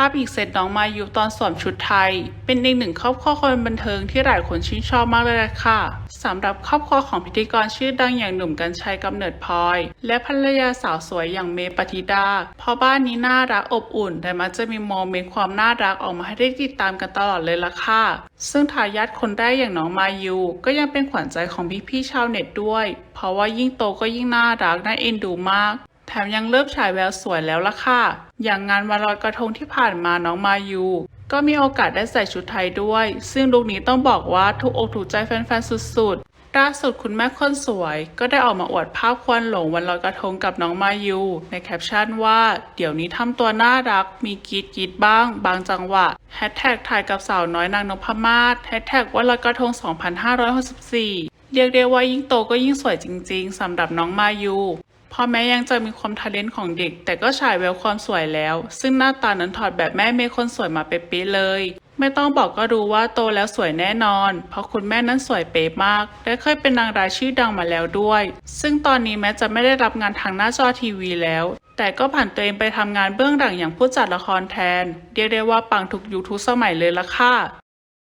ภาพอีกเซตน้องมายูตอนสวมชุดไทย เป็นอีกหนึ่งครอบครัวคนบันเทิงที่หลายคนชื่นชอบมากเลยล่ะค่ะสำหรับครอบครัวของพิธีกรชื่อดังอย่างหนุ่มกัญชัยกำเนิดพลอย และภรรยาสาวสวยอย่างเมย์ปฏิดาเพราะบ้านนี้น่ารักอบอุ่น แต่มักจะมีโมเมนต์ความน่ารักออกมาให้ได้ติดตามกันตลอดเลยล่ะค่ะ ซึ่งทายาทคนแรกอย่างน้องมายูก็ยังเป็นขวัญใจของพี่ๆชาวเน็ตด้วย เพราะว่ายิ่งโตก็ยิ่งน่ารักน่าเอ็นดูมาก มยังเริ่มฉายแววสวยแล้วล่ะค่ะ อย่างงานวันลอยกระทงที่ผ่านมาน้องมายู ก็มีโอกาสได้ใส่ชุดไทยด้วย ซึ่งลุคนี้ต้องบอกว่าถูกอกถูกใจแฟนๆ สุดๆล่าสุดคุณแม่คนสวย ก็ได้ออกมาอวดภาพควันหลงวันลอยกระทงกับน้องมายู ในแคปชั่นว่า เดี๋ยวนี้ทำตัวน่ารัก มีกีดกีดบ้าง บางจังหวะแฮชแท็กถ่ายกับสาวน้อยนางนพมาศแฮชแท็กวันลอยกระทง 2564เรียกได้ว่ายิ่งโตก็ยิ่งสวยจริง ๆสำหรับน้องมายู พ่อแม้ยังจะมีความทาเลนต์ของเด็ก แต่ก็ฉายแววความสวยแล้ว ซึ่งหน้าตานั้นถอดแบบแม่เมย์คนสวยมาเป๊ะเลย ไม่ต้องบอกก็รู้ว่าโตแล้วสวยแน่นอน เพราะคุณแม่นั้นสวยเป๊ะมาก และเคยเป็นนางร้ายชื่อดังมาแล้วด้วย ซึ่งตอนนี้แม้จะไม่ได้รับงานทางหน้าจอทีวีแล้ว แต่ก็ผ่านตัวเองไปทำงานเบื้องหลังอย่างผู้จัดละครแทน เรียกได้ว่าปังทุกยุคทุกสมัยเลยละค่ะ